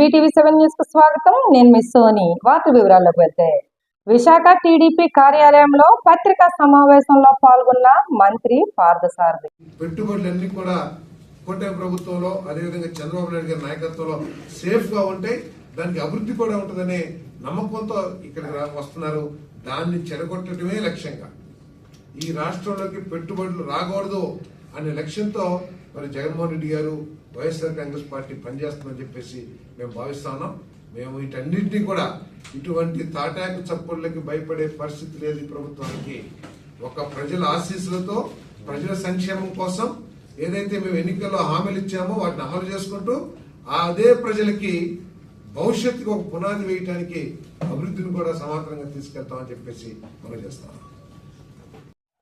BTV seven న్యూస్కు స్వాగతం. నేను మిస్ సోని. వార్త వివరాల్లోకి వెళ్తే విశాఖ టీడీపీ కార్యాలయంలో పత్రికా సమావేశంలో పాల్గొన్న మంత్రి పార్థసారథి. పెట్టుబడులన్నీ కూడా కూటమి ప్రభుత్వంలో అదేవిధంగా చంద్రబాబు నాయుడు గారి నాయకత్వంలో సేఫ్గా ఉంటాయి. దానికి అభివృద్ధి కూడా ఉంటుందనే నమ్మకంతో ఇక్కడికి వస్తున్నారు. దాన్ని చెడగొట్టడమే లక్ష్యంగా. ఈ రాష్ట్రంలోకి పెట్టుబడులు రాకూడదు అనే లక్ష్యంతో మరి జగన్మోహన్ రెడ్డి గారు వైఎస్ఆర్ కాంగ్రెస్ పార్టీ పనిచేస్తుందని చెప్పేసి మేము భావిస్తున్నాం. మేము వీటన్నింటినీ కూడా ఇటువంటి తాటాకు చప్పుళ్ళకి భయపడే పరిస్థితి లేదు ప్రభుత్వానికి. ఒక ప్రజల ఆశీస్సులతో ప్రజల సంక్షేమం కోసం ఏదైతే మేము ఎన్నికల్లో హామీలు ఇచ్చామో వాటిని అమలు చేసుకుంటూ అదే ప్రజలకి భవిష్యత్తుకు ఒక పునాది వేయటానికి అభివృద్ధిని కూడా సమాంతరంగా తీసుకెళ్తామని చెప్పేసి మనం చేస్తాం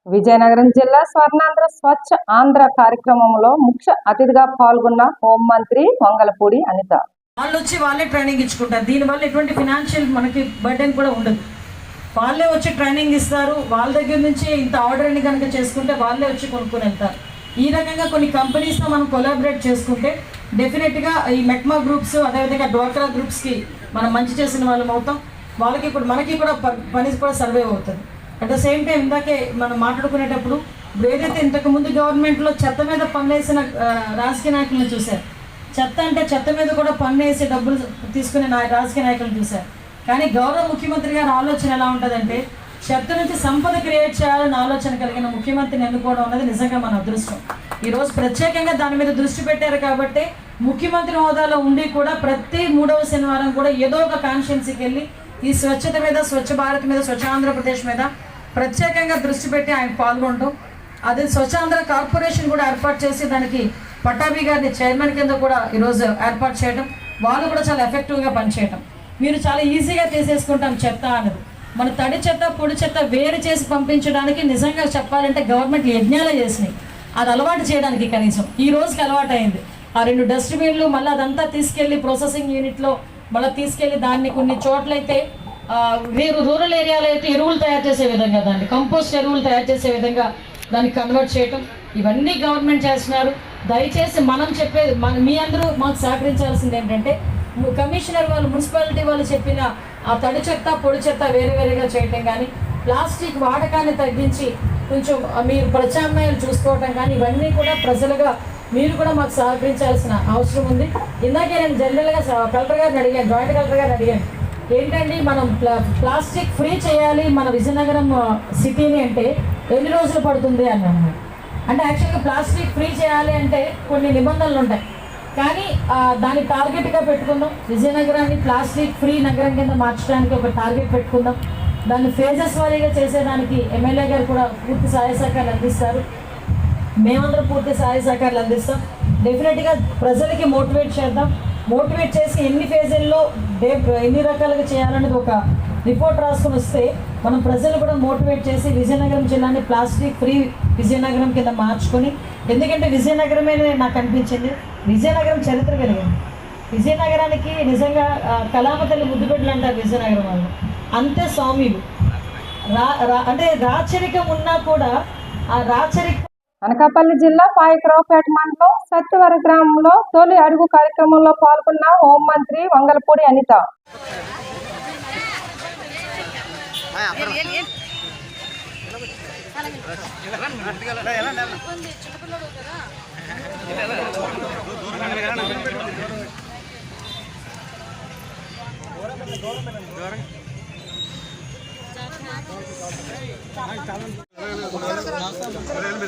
విజయనగరం జిల్లా స్వర్ణాంధ్ర స్వచ్ఛ ఆంధ్ర కార్యక్రమంలో ముఖ్య అతిథిగా పాల్గొన్న హోం మంత్రి వంగలపూడి అనిత. వాళ్ళు వచ్చి వాళ్ళే ట్రైనింగ్ ఇచ్చుకుంటారు. దీనివల్ల ఎటువంటి ఫినాన్షియల్ మనకి బర్డెన్ కూడా ఉండదు. వాళ్ళే వచ్చి ట్రైనింగ్ ఇస్తారు. వాళ్ళ దగ్గర నుంచి ఇంత ఆర్డర్ని కనుక చేసుకుంటే వాళ్ళే వచ్చి కొనుక్కుని వెళ్తారు. ఈ రకంగా కొన్ని కంపెనీస్తో మనం కొలాబరేట్ చేసుకుంటే డెఫినెట్గా ఈ మెక్మా గ్రూప్స్ అదేవిధంగా డ్వాక్రా గ్రూప్స్కి మనం మంచి చేసిన వాళ్ళం అవుతాం. వాళ్ళకి ఇప్పుడు మనకి కూడా ప- పని కూడా సర్వే అవుతుంది. అట్ ద సేమ్ టైం ఇందాకే మనం మాట్లాడుకునేటప్పుడు ఇప్పుడు ఏదైతే ఇంతకు ముందు గవర్నమెంట్లో చెత్త మీద పన్నేసిన వేసిన రాజకీయ నాయకులను చూశారు. చెత్త అంటే చెత్త మీద కూడా పన్ను వేసి డబ్బులు తీసుకునే నాయ రాజకీయ నాయకులను చూశారు. కానీ గౌరవ ముఖ్యమంత్రి గారి ఆలోచన ఎలా ఉంటుందంటే చెత్త నుంచి సంపద క్రియేట్ చేయాలని ఆలోచన కలిగిన ముఖ్యమంత్రిని ఎన్నుకోవడం అన్నది నిజంగా మన అదృష్టం. ఈరోజు ప్రత్యేకంగా దాని మీద దృష్టి పెట్టారు కాబట్టి ముఖ్యమంత్రి హోదాలో ఉండి కూడా ప్రతి మూడవ శనివారం కూడా ఏదో ఒక కాన్షియన్సీకి వెళ్ళి ఈ స్వచ్ఛత మీద స్వచ్ఛ భారత్ మీద స్వచ్ఛ ఆంధ్రప్రదేశ్ మీద ప్రత్యేకంగా దృష్టి పెట్టి ఆయన పాల్గొనడం అదే స్వచ్ఛాంధ్ర కార్పొరేషన్ కూడా ఏర్పాటు చేసి దానికి పట్టాభి గారిని చైర్మన్ కింద కూడా ఈరోజు ఏర్పాటు చేయడం వాళ్ళు కూడా చాలా ఎఫెక్టివ్గా పనిచేయటం. మీరు చాలా ఈజీగా తీసేసుకుంటాం చెత్త అనేది మన తడి చెత్త పొడి చెత్త వేరు చేసి పంపించడానికి నిజంగా చెప్పాలంటే గవర్నమెంట్ యజ్ఞాలు చేసినాయి. అది అలవాటు చేయడానికి కనీసం. ఈ రోజుకి అలవాటు అయింది ఆ రెండు డస్ట్బిన్లు మళ్ళీ అదంతా తీసుకెళ్ళి ప్రాసెసింగ్ యూనిట్లో మళ్ళీ తీసుకెళ్ళి దాన్ని కొన్ని చోట్లయితే మీరు రూరల్ ఏరియాలో అయితే ఎరువులు తయారు చేసే విధంగా దాన్ని కంపోస్ట్ ఎరువులు తయారు చేసే విధంగా దాన్ని కన్వర్ట్ చేయటం. ఇవన్నీ గవర్నమెంట్ చేస్తున్నారు. దయచేసి మనం చెప్పేది మన మీ అందరూ మాకు సహకరించాల్సింది ఏంటంటే కమిషనర్ వాళ్ళు మున్సిపాలిటీ వాళ్ళు చెప్పిన ఆ తడి చెత్త పొడి చెత్త వేరే వేరేగా చేయటం కానీ ప్లాస్టిక్ వాడకాన్ని తగ్గించి కొంచెం మీరు ప్రత్యామ్నాయాలు చూసుకోవటం కానీ ఇవన్నీ కూడా ప్రజలుగా మీరు కూడా మాకు సహకరించాల్సిన అవసరం ఉంది. ఇందాకే నేను జనరల్గా కలెక్టర్ గారిని అడిగాను జాయింట్ కలెక్టర్ గారిని అడిగాను. ఏంటండి మనం ప్లా ప్లాస్టిక్ ఫ్రీ చేయాలి మన విజయనగరం సిటీని అంటే ఎన్ని రోజులు పడుతుంది అన్నాను. అంటే యాక్చువల్గా ప్లాస్టిక్ ఫ్రీ చేయాలి అంటే కొన్ని నిబంధనలు ఉంటాయి. కానీ దాన్ని టార్గెట్గా పెట్టుకుందాం. విజయనగరాన్ని ప్లాస్టిక్ ఫ్రీ నగరం కింద మార్చడానికి ఒక టార్గెట్ పెట్టుకుందాం. దాన్ని ఫేజెస్ వారీగా చేసేదానికి ఎమ్మెల్యే గారు కూడా పూర్తి సహాయ సహకారాలు అందిస్తారు. మేమందరం పూర్తి సహాయ సహకారాలు అందిస్తాం. డెఫినెట్గా ప్రజలకి మోటివేట్ చేద్దాం. మోటివేట్ చేసి ఎన్ని ఫేజుల్లో డే ఎన్ని రకాలుగా చేయాలనేది ఒక రిపోర్ట్ రాసుకొని వస్తే మనం ప్రజలు కూడా మోటివేట్ చేసి విజయనగరం జిల్లాని ప్లాస్టిక్ ఫ్రీ విజయనగరం కింద మార్చుకొని ఎందుకంటే విజయనగరమే నాకు అనిపించింది. విజయనగరం చరిత్ర కలిగింది. విజయనగరానికి నిజంగా కళామతల్లి ముద్దుబిడ్డలు అంటారు విజయనగరం వాళ్ళు. అంతే స్వామిలు. రా రా అంటే రాచరికం ఉన్నా కూడా ఆ రాచరికం అనకాపల్లి జిల్లా పాయకరావుపేట మండలం సత్యవర గ్రామంలో తొలి అడుగు కార్యక్రమంలో పాల్గొన్న హోంమంత్రి వంగలపూడి అనిత. చాలా Görelim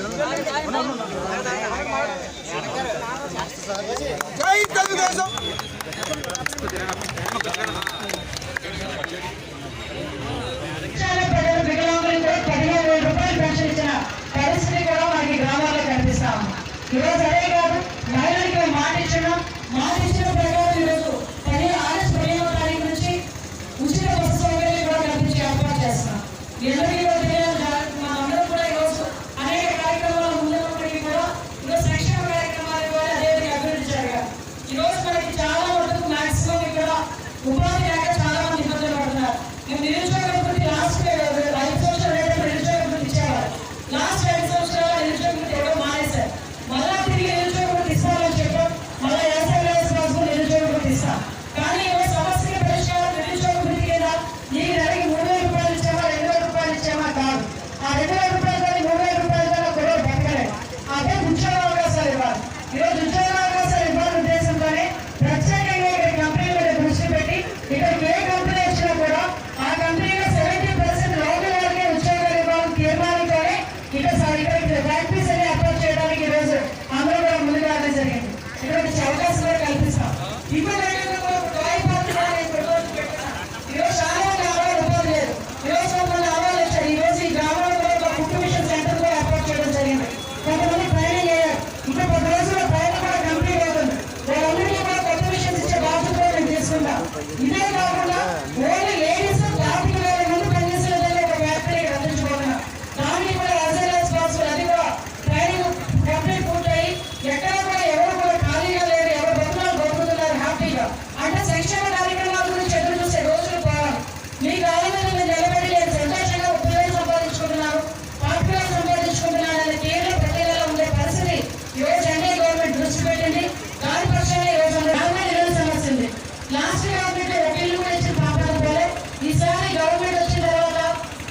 ఇటువంటి అవకాశం కూడా కల్పిస్తాం. ఇప్పుడు రైతులకు కూడా ఒక టాయ్ పార్క్ కూడా నేను ప్రపోజ్ పెట్టాను. ఈ రోజు చాలా మంది ఆడవాళ్ళు ఉపాధి లేదు ఈ రోజు కొంతమంది ఆడవాళ్ళు వచ్చారు ఈ రోజు ఈ గ్రామంలో కూడా ఒక కుట్టు మిషన్ సెంటర్ కూడా ఏర్పాటు చేయడం జరిగింది కొంతమంది ట్రైనింగ్ అయ్యారు ఇంకా కొద్ది రోజుల్లో ట్రైనింగ్ కూడా కంప్లీట్ అవుతుంది వాళ్ళందరికీ కూడా కొత్త మిషన్స్ ఇచ్చే బాధ్యత కూడా మేము తీసుకుంటాం ఇదే కాకుండా ఓన్లీ లేడీస్ యాభై వేల మంది పనిచేసే విధంగా ఒక ఫ్యాక్టరీ అందించబోతున్నాం దానికి కూడా యాజ్ ఎల్ యాజ్ పాసిబుల్ అది కూడా ట్రైనింగ్ కంప్లీట్ పూర్తయి ఎక్కడ కూడా ఎవరు కూడా ఖాళీగా లేరు ఎవరు బతుకులు బతుకుతున్నారు హ్యాపీగా అంటే సంక్షేమ కార్యక్రమాల గురించి ఎదురు చూసే రోజులు పోవాలి మీ కాళ్ళ మీద మీరు నిలబడి నేను సంతోషంగా ఉద్యోగం సంపాదించుకుంటున్నాను పార్టీలో సంపాదించుకుంటున్నాను అనే తీవ్ర ప్రక్రియలో ఉండే పరిస్థితి ఈ రోజు ఎన్డీఏ గవర్నమెంట్ దృష్టి పెట్టింది దాని పక్షాన ఈ రోజు గవర్నమెంట్ ఇల్లు సమస్య ఉంది లాస్ట్ గవర్నమెంట్ ఒక ఇల్లు కూడా ఇచ్చిన పాపం పోలే ఈసారి గవర్నమెంట్ వచ్చిన తర్వాత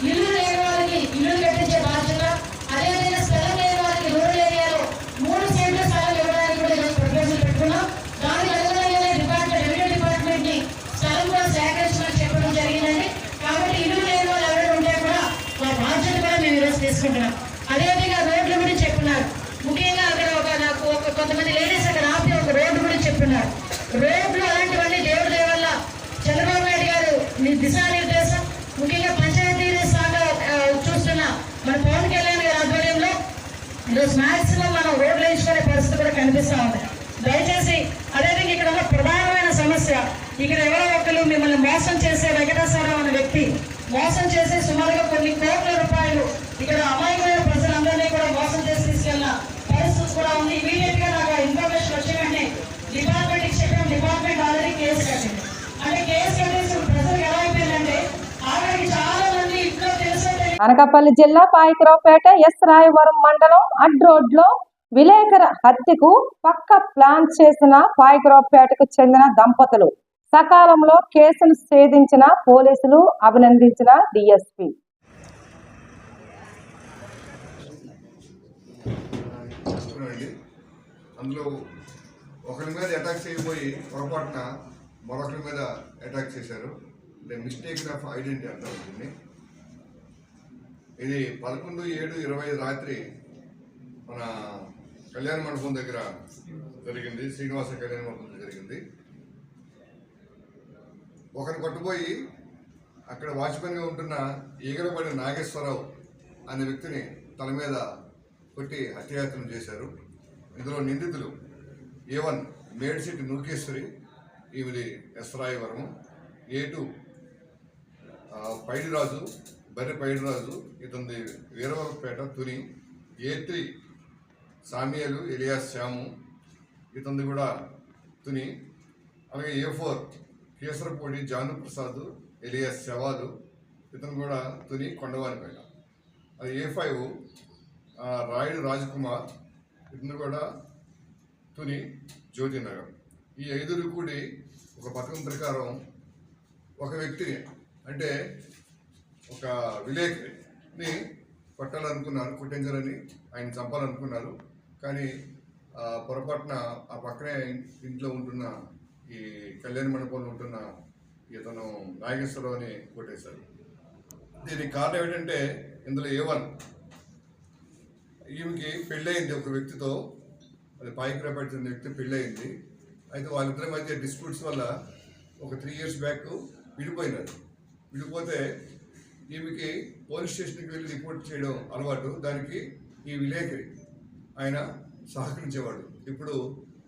ఇల్లు లేని వాళ్ళకి ఇల్లు కట్టించే బాధ్యత అదేవిధంగా స్థలం లేని వాళ్ళకి రూరల్ ఏరియాలో మూడు సెంట్ల స్థలం ఇవ్వడానికి కూడా ఈరోజు ప్రపోజల్ పెట్టుకున్నాం దానికి అనుగుణంగానే డిపార్ట్మెంట్ రెవెన్యూ డిపార్ట్మెంట్ని స్థలం కూడా సేకరించమని చెప్పడం జరిగిందండి కాబట్టి ఇల్లు లేని వాళ్ళు ఎవరైనా ఉంటే కూడా ఆ బాధ్యత కూడా మేము ఈరోజు తీసుకుంటున్నాం అదేవిధంగా రోడ్ల గురించి చెప్పున్నారు ముఖ్యంగా అక్కడ ఒక నాకు ఒక కొంతమంది లేడీస్ అక్కడ ఆపి ఒక రోడ్డు గురించి రోడ్లు అలాంటివన్నీ దేవుడి దేవల్ల చంద్రబాబు నాయుడు గారు మీ దిశానిర్దేశం. ముఖ్యంగా పంచాయతీ శాఖ చూస్తున్న మన పవన్ కళ్యాణ్ గారి ఆధ్వర్యంలో ఈరోజు మాక్సిమం మనం రోడ్లు వేయించుకునే పరిస్థితి కూడా కనిపిస్తూ ఉంది. దయచేసి అదేవిధంగా ఇక్కడ ఉన్న ప్రధానమైన సమస్య ఇక్కడ ఎవరో ఒకరు మిమ్మల్ని మోసం చేసే వెంకటేశ్వరరావు అనే వ్యక్తి మోసం చేసి సుమారుగా కొన్ని కోట్ల రూపాయలు ఇక్కడ అమాయకమైన అనకాపల్లి జిల్లా పాయకరావుపేట ఎస్ రాయవరం మండలం అడ్ రోడ్లో విలేకర హత్యకు పక్క ప్లాన్ చేసిన పాయకరావుపేటకు చెందిన దంపతులు. సకాలంలో కేసును ఛేదించిన పోలీసులు అభినందించిన డిఎస్పి. అందులో ఒకరి మీద అటాక్ చేయబోయి పొరపాటున మరొకరి మీద అటాక్ చేశారు. అంటే మిస్టేక్ ఆఫ్ ఐడెంటిటీ అంటారు దీన్ని. ఇది పదకొండు ఏడు ఇరవై రాత్రి మన కళ్యాణ మండపం దగ్గర జరిగింది శ్రీనివాస కళ్యాణ మండపం జరిగింది. ఒకరిని కొట్టుపోయి అక్కడ వాచ్మెన్గా ఉంటున్న ఈగలపడి నాగేశ్వరరావు అనే వ్యక్తిని తల మీద కొట్టి హత్యాయత్నం చేశారు. ఇందులో నిందితులు ఏ వన్ మేడిసిటి నూకేశ్వరి ఈమెది ఎస్రాయవరము ఏ టూ పైడిరాజు బర్రె పైడిరాజు ఇతనిది వీరవరపేట తుని ఏత్రి సామియలు ఎలియాస్ శ్యాము ఇతనిది కూడా తుని. అలాగే A four Kesarapudi Jaanu Prasad alias శవాలు ఇతను కూడా తుని కొండవారిపేట. అది ఏ ఫైవ్ రాయుడు రాజ్కుమార్ ఇతను కూడా తుని జ్యోతినగర్. ఈ ఐదుగురు కూడి ఒక పథకం ప్రకారం ఒక వ్యక్తిని అంటే ఒక విలేకరిని కొట్టాలనుకున్నారు కొట్టించాలని ఆయన చంపాలనుకున్నారు. కానీ పొరపాటున ఆ పక్కనే ఇంట్లో ఉంటున్న ఈ కళ్యాణ మండపంలో ఉంటున్న ఇతను నాగేశ్వరరావుని కొట్టేశారు. దీనికి కారణం ఏంటంటే ఇందులో ఏ వన్ ఈమెకి పెళ్ళయింది ఒక వ్యక్తితో అది పాయికరాపేట చెందిన వ్యక్తి పెళ్ళయింది. అయితే వాళ్ళిద్దరి మధ్య డిస్ప్యూట్స్ వల్ల ఒక త్రీ ఇయర్స్ బ్యాక్ విడిపోయినారు. విడిపోతే ఈమెకి పోలీస్ స్టేషన్కి వెళ్ళి రిపోర్ట్ చేయడం అలవాటు. దానికి ఈ విలేకరి ఆయన సహకరించేవాడు. ఇప్పుడు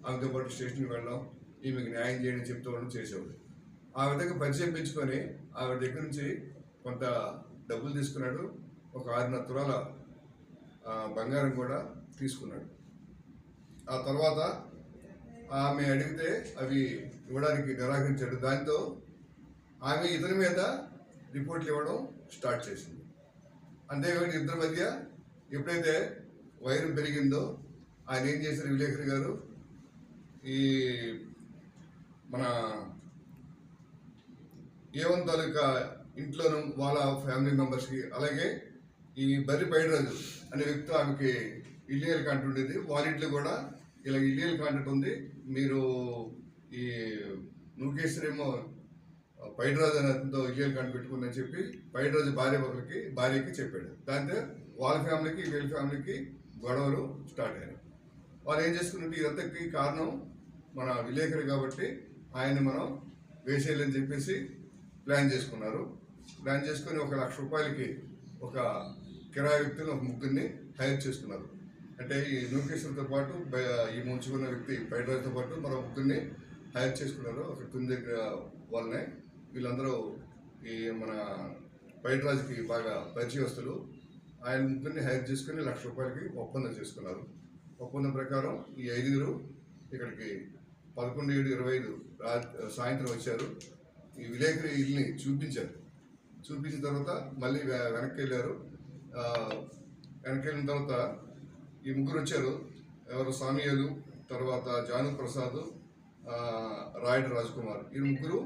ఆమెతో పాటు స్టేషన్కి వెళ్ళడం ఈమెకి న్యాయం చేయడం చెప్తూ ఉండడం చేసేవాడు. ఆ విధంగా పరిచయం పెంచుకొని ఆవిడ దగ్గర నుంచి కొంత డబ్బులు తీసుకున్నాడు. ఒక ఆరున్నర తులాల బంగారం కూడా తీసుకున్నాడు. ఆ తర్వాత ఆమె అడిగితే అవి ఇవ్వడానికి నిరాకరించాడు. దాంతో ఆమె ఇతని మీద రిపోర్ట్లు ఇవ్వడం స్టార్ట్ చేసింది. అంతేకాకుండా ఇద్దరి మధ్య ఎప్పుడైతే వైరం పెరిగిందో ఆయన ఏం చేశారు విలేకరి గారు? ఈ మన ఏవన్ తాలూకా ఇంట్లోనూ వాళ్ళ ఫ్యామిలీ మెంబర్స్కి అలాగే ఈ బర్రి పైడరాజు అనే వ్యక్తి ఆమెకి ఇల్లీగల్ కాంటాక్ట్ ఉండేది. వాళ్ళ ఇంట్లో కూడా ఇలా ఇల్లీగల్ కాంటాక్ట్ ఉంది. మీరు ఈ నూకేశ్వరేమో పైడరాజు అనే అతనితో ఇల్లీగల్ కాంటాక్ట్ పెట్టుకుందని చెప్పి పైడరాజు భార్య ఒకరికి భార్యకి చెప్పాడు. దాంతో వాళ్ళ ఫ్యామిలీకి వీళ్ళ ఫ్యామిలీకి గొడవలు స్టార్ట్ అయినాయి. వాళ్ళు ఏం చేసుకున్నట్టు ఇదంతకి కారణం మన విలేకరు కాబట్టి ఆయన్ని మనం వేసేయాలని చెప్పేసి ప్లాన్ చేసుకున్నారు. ప్లాన్ చేసుకొని ఒక లక్ష రూపాయలకి ఒక కిరాయి వ్యక్తిని ఒక ముగ్గురిని హైర్ చేసుకున్నారు అంటే ఈ నూకేశ్వర్తో పాటు ఈ ముంచుకున్న వ్యక్తి పైడ్రాజ్తో పాటు మరో ముగ్గురిని హైర్ చేసుకున్నారు. ఒక తుని దగ్గర వాళ్ళనే వీళ్ళందరూ ఈ మన పైడ్రాజ్కి బాగా పరిచయస్తులు. ఆయన ముగ్గురిని హైర్ చేసుకుని లక్ష రూపాయలకి ఒప్పందం చేసుకున్నారు. ఒప్పందం ప్రకారం ఈ ఐదుగురు ఇక్కడికి పదకొండు ఏడు ఇరవై ఐదు రా సాయంత్రం వచ్చారు. ఈ విలేకరి ఇల్ని చూపించారు. చూపించిన తర్వాత మళ్ళీ వెనక్కి వెళ్ళారు వెనక్కి వెళ్ళిన తర్వాత ఈ ముగ్గురు వచ్చారు. ఎవరు సామియాలు తర్వాత జాను ప్రసాద్ రాయుడు రాజ్ కుమార్ ఈ ముగ్గురు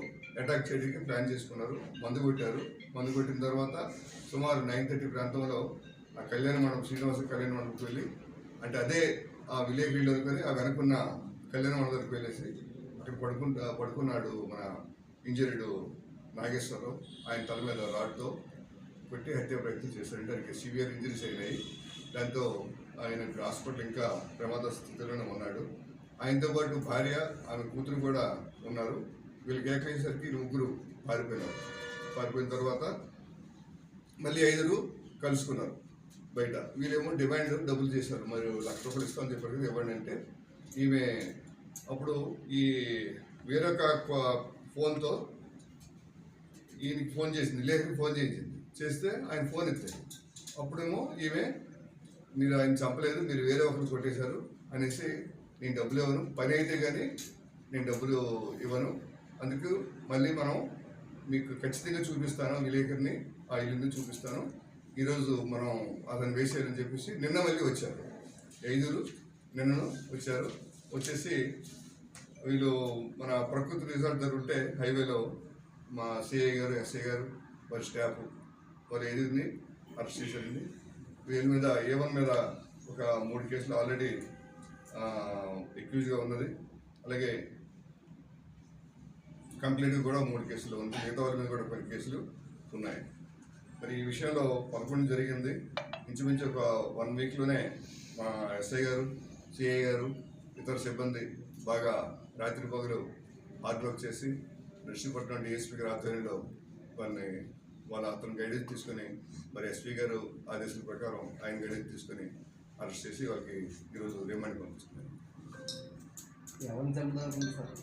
అటాక్ చేయడానికి ప్లాన్ చేసుకున్నారు. మందు కొట్టారు. మందు కొట్టిన తర్వాత సుమారు నైన్ థర్టీ ప్రాంతంలో ఆ కళ్యాణ మండపం శ్రీనివాస కళ్యాణ మండపంకి వెళ్ళి అంటే అదే ఆ విలేజ్ విలేకరిలో అనుకొని ఆ వెనుకున్న కళ్యాణ మండపానికి వెళ్ళేసి అక్కడ పడుకుంటా పడుకున్నాడు మన ఇంజనీర్డు నాగేశ్వరరావు. ఆయన తల మీద రాడ్తో కొట్టి హత్య ప్రయత్నం చేశారు. ఆయనకి సివియర్ ఇంజరీస్ అయినాయి. దాంతో ఆయన హాస్పిటల్ ఇంకా ప్రమాద స్థితిలోనే ఉన్నాడు. ఆయనతో పాటు భార్య ఆమె కూతురు కూడా ఉన్నారు. వీళ్ళకి ఏకైసరికి ముగ్గురు పారిపోయినారు. పారిపోయిన తర్వాత మళ్ళీ ఐదుగురు కలుసుకున్నారు బయట. వీళ్ళేమో డిమాండ్ డబ్బులు చేశారు. మరి లక్ష రూపాయలు ఇస్తామని చెప్పారు కదా ఇవ్వండి అంటే ఈమె అప్పుడు ఈ వేరొక ఫోన్తో ఈయనకి ఫోన్ చేసింది లేఖకి ఫోన్ చేయించింది. చేస్తే ఆయన ఫోన్ ఎత్తాడు అప్పుడేమో ఈమె మీరు ఆయన చంపలేదు మీరు వేరే ఒకరు కొట్టేశారు అనేసి నేను డబ్బులు ఇవ్వను పని అయితే కానీ నేను డబ్బులు ఇవ్వను అందుకు మళ్ళీ మనం మీకు ఖచ్చితంగా చూపిస్తాను విలేకరిని ఆ ఇల్లుని చూపిస్తాను. ఈరోజు మనం అతను వేసేయాలని చెప్పేసి నిన్న మళ్ళీ వచ్చారు. ఐదుగురు నిన్నను వచ్చారు. వచ్చేసి వీళ్ళు మన ప్రకృతి రిసార్ట్ దగ్గర ఉంటే హైవేలో మా సిఐ గారు ఎస్ఐ గారు వారి స్టాఫ్ వారి ఐదుగురిని అరెస్ట్ చేశారండి. వీళ్ళ మీద ఏ వన్ మీద ఒక మూడు కేసులు ఆల్రెడీ ఎక్యూజ్గా ఉన్నది. అలాగే కంప్లైంట్ కూడా మూడు కేసులు ఉంది. మిగతా వారి మీద కూడా పది కేసులు ఉన్నాయి. మరి ఈ విషయంలో పదకొండు జరిగింది. ఇంచుమించు ఒక వన్ వీక్లోనే మా ఎస్ఐ గారు సిఐ గారు ఇతర సిబ్బంది బాగా రాత్రి పగలు హార్డ్ వర్క్ చేసి నర్సీపట్నం డిఎస్పీ గారి ఆధ్వర్యంలో వారిని వాళ్ళ అతను గైడెన్స్ తీసుకొని మరి ఎస్పీ గారు ఆదేశాల ప్రకారం ఆయన గైడెన్స్ తీసుకొని అరెస్ట్ చేసి వాళ్ళకి ఈరోజు రిమాండ్ పంపిస్తున్నారు సార్?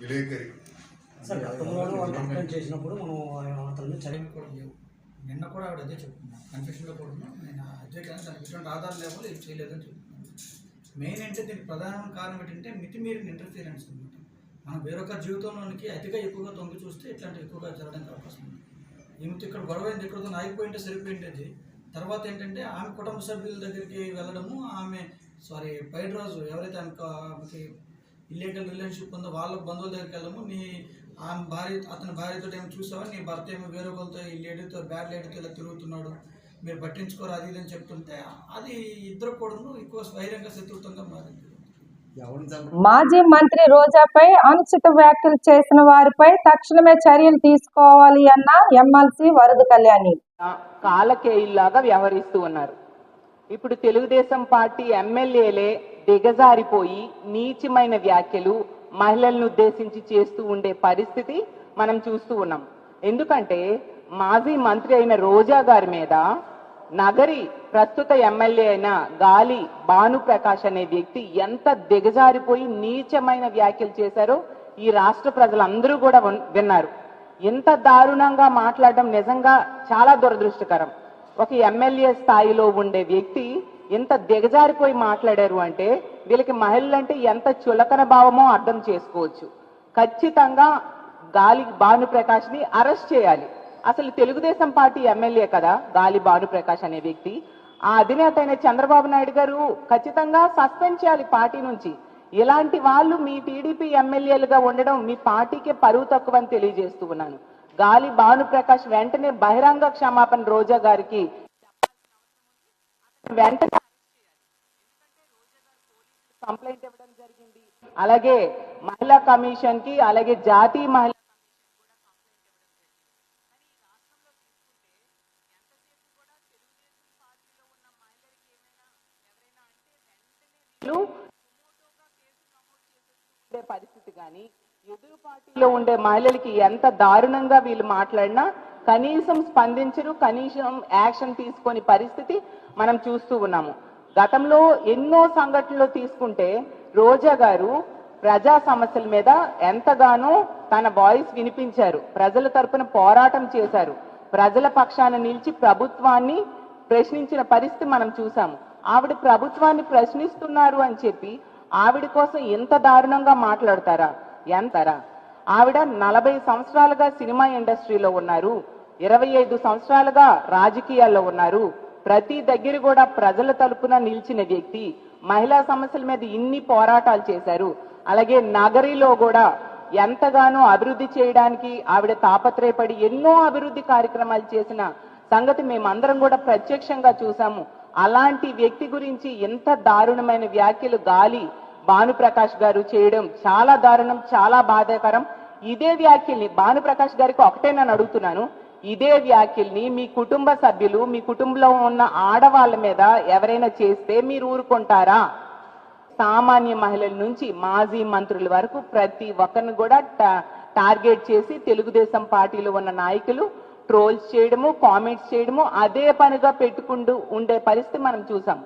విలేకరి. సార్ గతంలో వాళ్ళు కంప్లైంట్ చేసినప్పుడు మనం అతన్ని చదివి కూడా లేవు. నిన్న కూడా ఆవిడ అదే చెప్తున్నాను కన్ఫ్యూషన్లో కూడా నేను అదే కానీ దానికి ఎటువంటి ఆధారం లేవు ఇది చేయలేదని చెప్తున్నాను మెయిన్ అంటే దీనికి ప్రధాన కారణం ఏంటంటే మితిమీరిన ఇంటర్ఫీరెన్స్ అనమాట మనం వేరొక జీవితంలోనికి అతిగా ఎక్కువగా తొంగి చూస్తే ఇట్లాంటివి ఎక్కువగా జరగడానికి అవకాశం ఉంది. ఈమెతో ఇక్కడ గొడవ అయింది ఎక్కడితో ఆగిపోయింటే సరిపోయింది తర్వాత ఏంటంటే ఆమె కుటుంబ సభ్యుల దగ్గరికి వెళ్ళడము ఆమె సారీ పైడ్రాజు ఎవరైతే ఆమెకు ఆమెకి ఇల్లీగల్ రిలేషన్షిప్ ఉందో వాళ్ళ బంధువుల దగ్గరికి వెళ్ళడము నీ ఆమె భార్య అతని భార్యతో ఏమో చూసావా? నీ భర్త ఏమో వేరే ఒకరితో ఈ లేడీతో బ్యాడ్ లేడీతో ఇలా తిరుగుతున్నాడు. మీరు పట్టించుకోరు అది ఇది అని చెప్తుంటే అది ఇద్దరు కూడాను ఎక్కువ బహిరంగ శత్రుత్వంగా మారింది. మాజీ మంత్రి రోజాపై అనుచిత వ్యాఖ్యలు చేసిన వారిపై తక్షణమే చర్యలు తీసుకోవాలి అన్న ఎమ్మెల్సీ వరద కళ్యాణి. కాలకేయుల్లాగా వ్యవహరిస్తూ ఉన్నారు. ఇప్పుడు తెలుగుదేశం పార్టీ ఎమ్మెల్యేలే దిగజారిపోయి నీచమైన వ్యాఖ్యలు మహిళలను ఉద్దేశించి చేస్తూ ఉండే పరిస్థితి మనం చూస్తూ ఉన్నాం. ఎందుకంటే మాజీ మంత్రి అయిన రోజా గారి మీద నగరి ప్రస్తుత ఎమ్మెల్యే అయిన గాలి భానుప్రకాష్ అనే వ్యక్తి ఎంత దిగజారిపోయి నీచమైన వ్యాఖ్యలు చేశారో ఈ రాష్ట్ర ప్రజలందరూ కూడా విన్నారు. ఇంత దారుణంగా మాట్లాడడం నిజంగా చాలా దురదృష్టకరం. ఒక ఎమ్మెల్యే స్థాయిలో ఉండే వ్యక్తి ఇంత దిగజారిపోయి మాట్లాడారు అంటే వీళ్ళకి మహిళలంటే ఎంత చులకన భావమో అర్థం చేసుకోవచ్చు. ఖచ్చితంగా గాలి భానుప్రకాష్ని అరెస్ట్ చేయాలి. అసలు తెలుగుదేశం పార్టీ ఎమ్మెల్యే కదా గాలి భానుప్రకాష్ అనే వ్యక్తి. ఆ అధినేత అయిన చంద్రబాబు నాయుడు గారు ఖచ్చితంగా సస్పెండ్ చేయాలి పార్టీ నుంచి. ఇలాంటి వాళ్ళు మీ టీడీపీ ఎమ్మెల్యేలుగా ఉండడం మీ పార్టీకే పరువు తక్కువ అని తెలియజేస్తూ ఉన్నాను. గాలి భానుప్రకాష్ వెంటనే బహిరంగ క్షమాపణ రోజా గారికి వెంటనే కంప్లైంట్ ఇవ్వడం జరిగింది. అలాగే మహిళా కమిషన్కి అలాగే జాతీయ మహిళా పరిస్థితి కానీ ఎదురు పార్టీలో ఉండే మహిళలకి ఎంత దారుణంగా వీళ్ళు మాట్లాడినా కనీసం స్పందించరు కనీసం యాక్షన్ తీసుకొని పరిస్థితి మనం చూస్తూ ఉన్నాము. గతంలో ఎన్నో సంఘటనలు తీసుకుంటే రోజా గారు ప్రజా సమస్యల మీద ఎంతగానో తన వాయిస్ వినిపించారు. ప్రజల తరపున పోరాటం చేశారు. ప్రజల పక్షాన నిలిచి ప్రభుత్వాన్ని ప్రశ్నించిన పరిస్థితి మనం చూసాము ఆవిడ ప్రభుత్వాన్ని ప్రశ్నిస్తున్నారు అని చెప్పి ఆవిడ కోసం ఎంత దారుణంగా మాట్లాడతారా? ఎంతరా? ఆవిడ నలభై సంవత్సరాలుగా సినిమా ఇండస్ట్రీలో ఉన్నారు. ఇరవై ఐదు సంవత్సరాలుగా రాజకీయాల్లో ఉన్నారు. ప్రతి దగ్గర కూడా ప్రజల తరపున నిలిచిన వ్యక్తి. మహిళా సమస్యల మీద ఇన్ని పోరాటాలు చేశారు. అలాగే నగరిలో కూడా ఎంతగానో అభివృద్ధి చేయడానికి ఆవిడ తాపత్రయపడి ఎన్నో అభివృద్ధి కార్యక్రమాలు చేసిన సంగతి మేమందరం కూడా ప్రత్యక్షంగా చూసాము అలాంటి వ్యక్తి గురించి ఎంత దారుణమైన వ్యాఖ్యలు గాలి భానుప్రకాష్ గారు చేయడం చాలా దారుణం చాలా బాధాకరం. ఇదే వ్యాఖ్యల్ని భానుప్రకాష్ గారికి ఒకటే నేను అడుగుతున్నాను. ఇదే వ్యాఖ్యల్ని మీ కుటుంబ సభ్యులు మీ కుటుంబంలో ఉన్న ఆడవాళ్ళ మీద ఎవరైనా చేస్తే మీరు ఊరుకుంటారా? సామాన్య మహిళల నుంచి మాజీ మంత్రుల వరకు ప్రతి ఒక్కరిని కూడా టార్గెట్ చేసి తెలుగుదేశం పార్టీలో ఉన్న నాయకులు ట్రోల్స్ చేయడము కామెంట్స్ చేయడము అదే పనిగా పెట్టుకుంటూ ఉండే పరిస్థితి మనం చూసాం.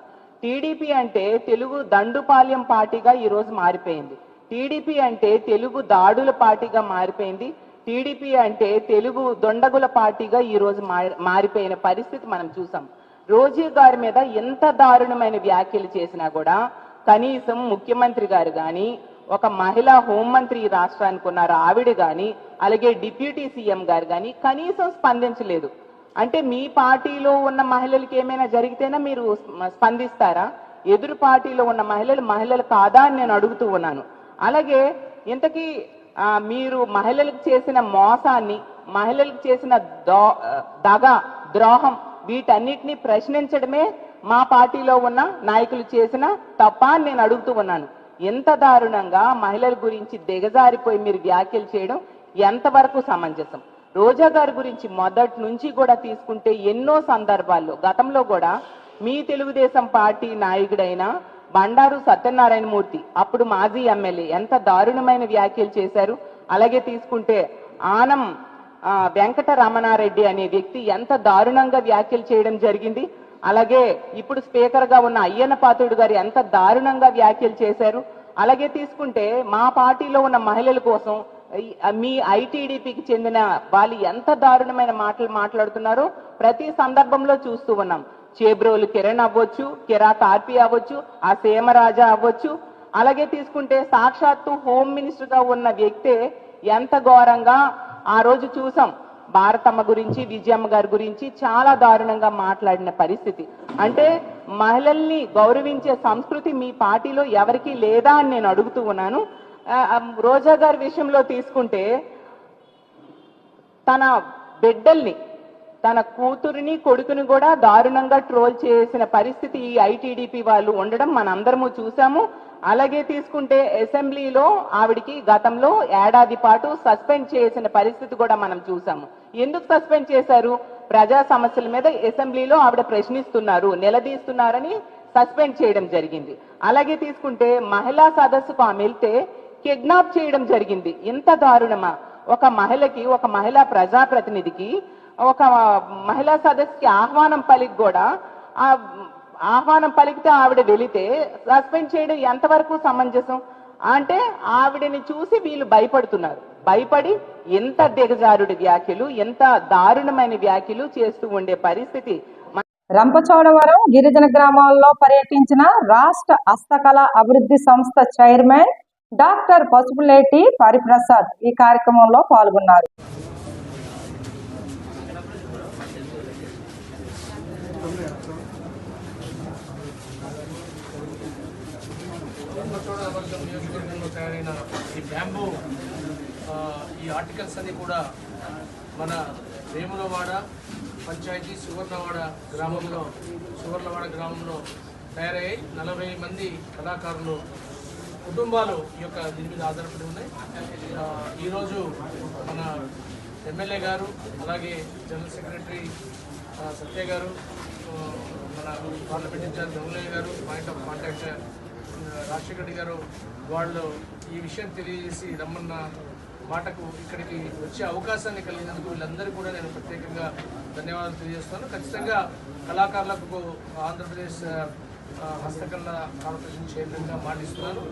టీడీపీ అంటే తెలుగు దండుపాల్యం పార్టీగా ఈరోజు మారిపోయింది. టీడీపీ అంటే తెలుగు దాడుల పార్టీగా మారిపోయింది. టీడీపీ అంటే తెలుగు దొండగుల పార్టీగా ఈరోజు మారి- మారిపోయిన పరిస్థితి మనం చూసాం. రోజీ గారి మీద ఎంత దారుణమైన వ్యాఖ్యలు చేసినా కూడా కనీసం ముఖ్యమంత్రి గారు గాని ఒక మహిళా హోంమంత్రి ఈ రాష్ట్రానికి ఉన్నారు ఆవిడ గాని అలాగే డిప్యూటీ సీఎం గారు గాని కనీసం స్పందించలేదు. అంటే మీ పార్టీలో ఉన్న మహిళలకి ఏమైనా జరిగితేనే మీరు స్పందిస్తారా? ఎదురు పార్టీలో ఉన్న మహిళలు మహిళలు కాదా అని నేను అడుగుతూ ఉన్నాను. అలాగే ఇంతకీ మీరు మహిళలకు చేసిన మోసాన్ని మహిళలకు చేసిన దో దగ ద్రోహం వీటన్నిటిని ప్రశ్నించడమే మా పార్టీలో ఉన్న నాయకులు చేసిన తప్ప అని నేను అడుగుతూ ఉన్నాను. ఎంత దారుణంగా మహిళల గురించి దిగజారిపోయి మీరు వ్యాఖ్యలు చేయడం ఎంతవరకు సమంజసం? రోజా గారి గురించి మొదటి నుంచి కూడా తీసుకుంటే ఎన్నో సందర్భాల్లో గతంలో కూడా మీ తెలుగుదేశం పార్టీ నాయకుడైన బండారు సత్యనారాయణ మూర్తి అప్పుడు మాజీ ఎమ్మెల్యే. ఎంత దారుణమైన వ్యాఖ్యలు చేశారు. అలాగే తీసుకుంటే ఆనం వెంకట రమణారెడ్డి అనే వ్యక్తి ఎంత దారుణంగా వ్యాఖ్యలు చేయడం జరిగింది. అలాగే ఇప్పుడు స్పీకర్గా ఉన్న అయ్యన్న పాత్రుడు గారు ఎంత దారుణంగా వ్యాఖ్యలు చేశారు. అలాగే తీసుకుంటే మా పార్టీలో ఉన్న మహిళల కోసం మీ ఐటీడీపీకి చెందిన వాళ్ళు ఎంత దారుణమైన మాటలు మాట్లాడుతున్నారో ప్రతి సందర్భంలో చూస్తూ ఉన్నాం. చేబ్రోలు కిరణ్ అవ్వచ్చు కిరాత్ ఆర్పి అవ్వచ్చు ఆ సేమరాజా అవ్వచ్చు. అలాగే తీసుకుంటే సాక్షాత్తు హోమ్ మినిస్టర్గా ఉన్న వ్యక్తే ఎంత ఘోరంగా ఆ రోజు చూసాం. భారతమ్మ గురించి విజయమ్మ గారి గురించి చాలా దారుణంగా మాట్లాడిన పరిస్థితి. అంటే మహిళల్ని గౌరవించే సంస్కృతి మీ పార్టీలో ఎవరికీ లేదా అని నేను అడుగుతూ ఉన్నాను. రోజా గారి విషయంలో తీసుకుంటే తన బిడ్డల్ని తన కూతురిని కొడుకుని కూడా దారుణంగా ట్రోల్ చేసిన పరిస్థితి ఈ ఐటీడీపీ వాళ్ళు ఉండడం మనందరము చూసాము అలాగే తీసుకుంటే అసెంబ్లీలో ఆవిడికి గతంలో ఏడాది పాటు సస్పెండ్ చేసిన పరిస్థితి కూడా మనం చూసాము ఎందుకు సస్పెండ్ చేశారు? ప్రజా సమస్యల మీద అసెంబ్లీలో ఆవిడ ప్రశ్నిస్తున్నారు నిలదీస్తున్నారని సస్పెండ్ చేయడం జరిగింది. అలాగే తీసుకుంటే మహిళా సదస్సుకు ఆమె వెళ్తే కిడ్నాప్ చేయడం జరిగింది. ఇంత దారుణమా? ఒక మహిళకి ఒక మహిళా ప్రజాప్రతినిధికి ఒక మహిళా సదస్సుకి ఆహ్వానం పలికి కూడా ఆ ఆహ్వానం పలికితే ఆవిడ వెళితే సస్పెండ్ చేయడం ఎంతవరకు సమంజసం? అంటే ఆవిడని చూసి వీళ్ళు భయపడుతున్నారు. భయపడి ఎంత దిగజారుడి వ్యాఖ్యలు ఎంత దారుణమైన వ్యాఖ్యలు చేస్తూ ఉండే పరిస్థితి. రంపచోడవరం గిరిజన గ్రామాల్లో పర్యటించిన రాష్ట్ర హస్తకళ అభివృద్ధి సంస్థ చైర్మన్ డాక్టర్ పసుపులేటి పరిప్రసాద్ ఈ కార్యక్రమంలో పాల్గొన్నారు రంపచోడవరం నియోజకవర్గంలో తయారైన ఈ బ్యాంబూ ఈ ఆర్టికల్స్ అన్ని కూడా మన వేములవాడ పంచాయతీ సువర్ణవాడ గ్రామంలో సువర్ణవాడ గ్రామంలో తయారయ్యాయి. నలభై మంది కళాకారులు కుటుంబాలు ఈ యొక్క దీని మీద ఆధారపడి ఉన్నాయి. ఈరోజు మన ఎమ్మెల్యే గారు అలాగే జనరల్ సెక్రటరీ సత్య గారు మన parliament incharge garu point of contact Rajasekhara Reddy garu వాళ్ళు ఈ విషయం తెలియజేసి రమ్మన్న మాటకు ఇక్కడికి వచ్చే అవకాశాన్ని కలిగినందుకు వీళ్ళందరికీ కూడా నేను ప్రత్యేకంగా ధన్యవాదాలు తెలియజేస్తాను ఖచ్చితంగా కళాకారులకు ఆంధ్రప్రదేశ్ హస్తకళ కార్పొరేషన్ చైర్మన్గా మాటిస్తున్నాను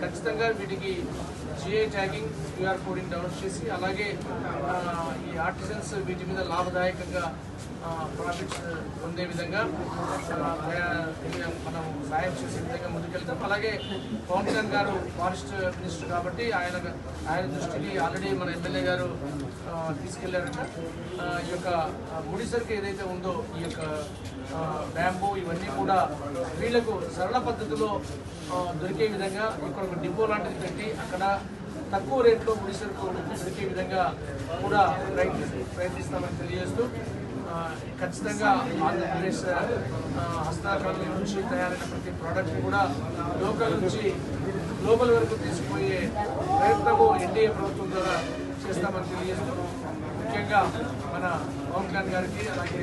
ఖచ్చితంగా వీటికి GI tagging QR coding develop చేసి అలాగే ఈ ఆర్టిజన్స్ వీటి మీద లాభదాయకంగా ప్రాఫిట్స్ పొందే విధంగా మనం సాయం చేసే విధంగా ముందుకెళ్తాం. అలాగే పవన్ కళ్యాణ్ గారు ఫారెస్ట్ మినిస్టర్ కాబట్టి ఆయన ఆయన దృష్టికి ఆల్రెడీ మన ఎమ్మెల్యే గారు తీసుకెళ్ళారట. ఈ యొక్క ముడిసరికి ఏదైతే ఉందో ఈ యొక్క బ్యాంబూ ఇవన్నీ కూడా వీళ్ళకు సరళ పద్ధతిలో దొరికే విధంగా ఇక్కడ ఒక డిపో లాంటిది పెట్టి అక్కడ తక్కువ రేట్లో ముడిసరుకు దొరికే విధంగా కూడా ప్రయత్ని ప్రయత్నిస్తామని తెలియజేస్తూ ఖచ్చితంగా ఆంధ్రప్రదేశ్ ఆ, హస్తకళల నుంచి తయారైన ప్రతి ప్రోడక్ట్ కూడా లోకల్ నుంచి గ్లోబల్ వరకు తీసుకుపోయే ప్రయత్నము ఎన్డీఏ ప్రభుత్వం ద్వారా చేస్తామని తెలియజేస్తూ ముఖ్యంగా మన పవన్ కళ్యాణ్ గారికి అలాగే